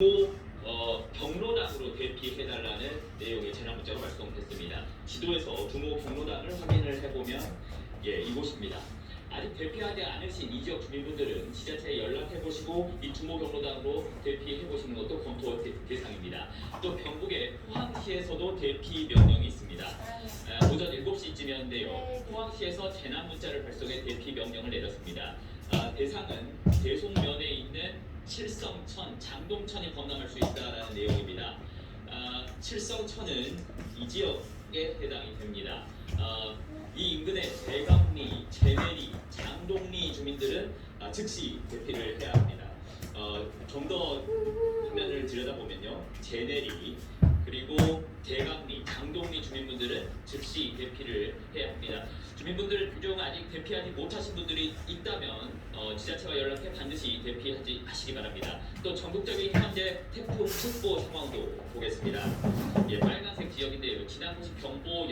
또 어, 경로당으로 대피해달라는 내용의 재난 문자가 발송됐습니다. 지도에서 두모 경로당을 확인을 해보면 예 이곳입니다. 아직 대피하지 않으신 이 지역 주민분들은 지자체에 연락해 보시고 이 두모 경로당으로 대피해 보시는 것도 검토 대- 대상입니다. 또 경북의 포항시에서도 대피 명령이 있습니다. 아, 오전 7시쯤이었는데요. 포항시에서 재난 문자를 발송해 대피 명령을 내렸습니다. 아, 대상은 대송면에 칠성천, 장동천이 범람할 수 있다라는 내용입니다. 아, 칠성천은 이 지역에 해당이 됩니다. 아, 이 인근의 대감리, 재내리, 장동리 주민들은 아, 즉시 대피를 해야 합니다. 어, 좀 더 화면을 들여다보면요, 재내리 그리고 대감리, 장동리 주민분들은 즉시 대피를 해야 합니다. 주민분들 중 아직 대피하지 못하신 분들이 있다면 어, 지자체와 연락해 반드시 대피하지 하시기 바랍니다. 또 전국적인 현재 태풍 특보 상황도 보겠습니다. 예, 빨간색 지역인데요. 지난 90 경보